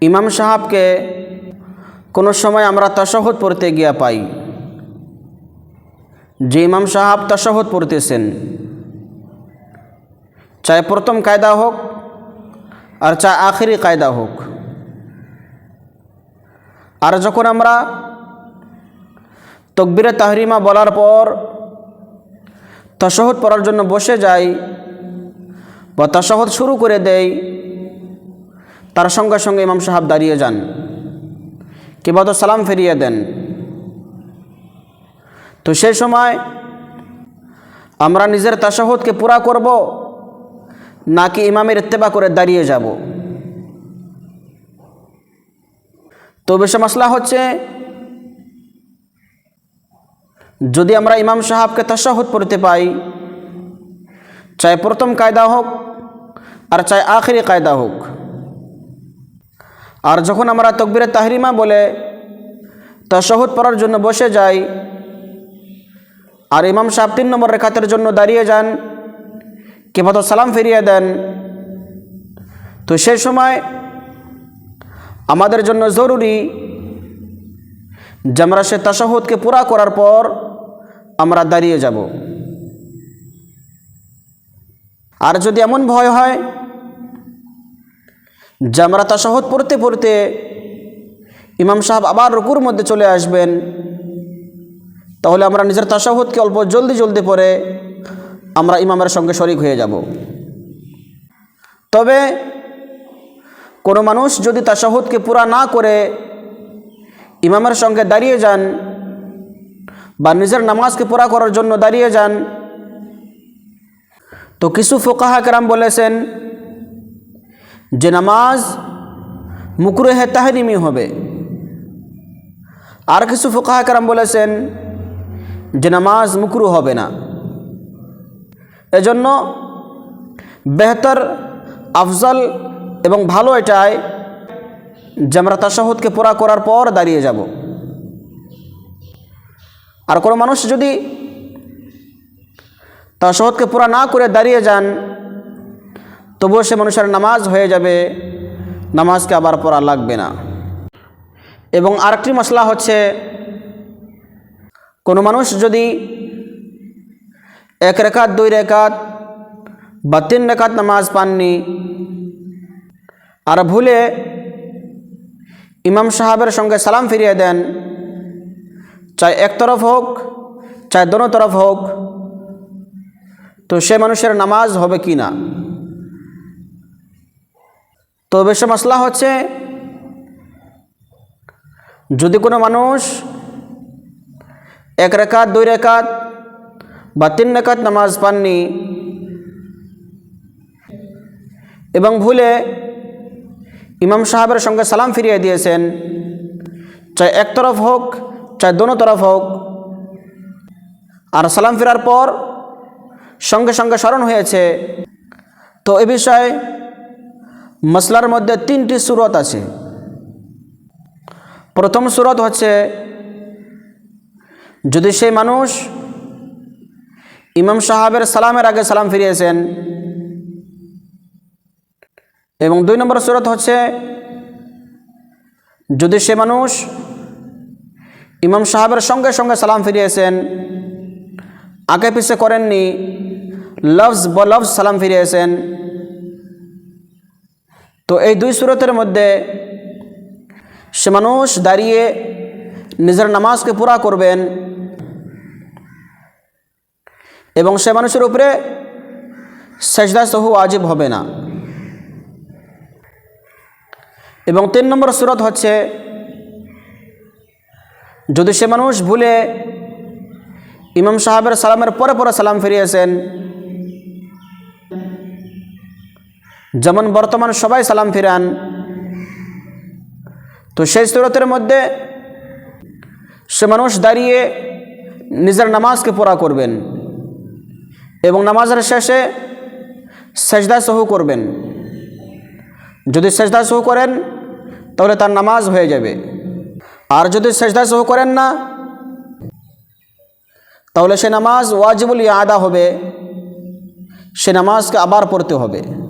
ইমাম সাহাবকে কোনো সময় আমরা তশহদ পড়তে গিয়া পাই। যে ইমাম সাহাব তশহদ পড়তেছেন চাहे প্রথম কায়দা হোক আর চাहे আখেরি কায়দা হোক। আর যখন আমরা তকবিরে তাহরিমা বলার পর তশহদ পড়ার জন্য বসে যাই বা তশহদ শুরু করে দেই তার সঙ্গে সঙ্গে ইমাম সাহাব দাঁড়িয়ে যান। কিংবা তো সালাম ফিরিয়ে দেন। তো সেই সময় আমরা নিজের তাশাহুদকে পুরা করব, নাকি ইমামের ইত্তেবা করে দাঁড়িয়ে যাব? তো বেশি মশলা হচ্ছে, যদি আমরা ইমাম সাহাবকে তাশাহুদ পড়তে পাই, চাই প্রথম কায়দা হোক আর চাই আখেরি কায়দা হোক আর যখন আমরা তকবিরে তাহরিমা বলে তশহুদ পড়ার জন্য বসে যাই, আর ইমাম সাহেব তিন নম্বর রেখাতের জন্য দাঁড়িয়ে যান কিংবা তো সালাম ফিরিয়ে দেন, তো সেই সময় আমাদের জন্য জরুরি যে আমরা সে তশহুদকে পুরা করার পর আমরা দাঁড়িয়ে যাব। আর যদি এমন ভয় হয় যে আমরা পড়তে পড়তে ইমাম সাহেব আবার রুকুর মধ্যে চলে আসবেন। তাহলে আমরা নিজের তাশাহদকে অল্প জলদি জলদি পরে আমরা ইমামের সঙ্গে শরিক হয়ে যাব। তবে কোনো মানুষ যদি তাশাহদকে পুরা না করে ইমামের সঙ্গে দাঁড়িয়ে যান বা নিজের নামাজকে পুরা করার জন্য দাঁড়িয়ে যান, তো কিছু ফোকাহা কেরাম বলেছেন যে নামাজ মুকরুহে তাহরিমি হবে। আর কিছু ফোকাহা কারাম বলেছেন যে নামাজ মুকরু হবে না। এজন্য বেহতর, আফজল এবং ভালো এটাই যে আমরা তাশাহুদকে পুরা করার পর দাঁড়িয়ে যাব। আর কোনো মানুষ যদি তাশাহুদকে পুরা না করে দাঁড়িয়ে যান তবুও সে মানুষের নামাজ হয়ে যাবে, নামাজকে আবার পড়া লাগবে না। এবং আরেকটি মশলা হচ্ছে, কোনো মানুষ যদি এক রেখাত, দুই রেখাত বা তিন রেখাত নামাজ পাননি, আর ভুলে ইমাম সাহাবের সঙ্গে সালাম ফিরিয়ে দেন, চাই এক তরফ হোক, চাই দোনো তরফ হোক, তো সে মানুষের নামাজ হবে কি না? তো বেশি মশলা হচ্ছে, যদি কোনো মানুষ এক রেখাত দুই রেখাত বা তিন রেখাত নামাজ পাননি এবং ভুলে ইমাম সাহেবের সঙ্গে সালাম ফিরিয়ে দিয়েছেন, চাই এক তরফ হোক, চাই দোনো তরফ হোক, আর সালাম ফেরার পর সঙ্গে সঙ্গে স্মরণ হয়েছে, তো এ বিষয়ে মশলার মধ্যে তিনটি সুরত আছে। প্রথম সুরত হচ্ছে, যদি সেই মানুষ ইমাম সাহাবের সালামের আগে সালাম ফিরিয়েছেন, এবং দুই নম্বর সুরত হচ্ছে, যদি সে মানুষ ইমাম সাহাবের সঙ্গে সঙ্গে সালাম ফিরিয়েছেন, আগে পিছে করেননি, লফজ ব লফজ সালাম ফিরিয়েছেন তো এই দুই সুরতের মধ্যে সে মানুষ দাঁড়িয়ে নিজের নামাজকে পুরা করবেন এবং সে মানুষের উপরে সেজদা সহু আজীব হবে না। এবং তিন নম্বর সুরত হচ্ছে, যদি সে মানুষ ভুলে ইমাম সাহাবের সালামের পরে পরে সালাম ফিরিয়েছেন যেমন বর্তমান সবাই সালাম ফিরান। তো সেই সুরতের মধ্যে সে মানুষ দাঁড়িয়ে নিজের নামাজকে পুরা করবেন এবং নামাজের শেষে সেজদা সহু করবেন। যদি সেজদা সহু করেন, তাহলে তার নামাজ হয়ে যাবে। আর যদি সেজদা সহু করেন না, তাহলে সে নামাজ ওয়াজিবুল আদা হবে। সে নামাজকে আবার পড়তে হবে।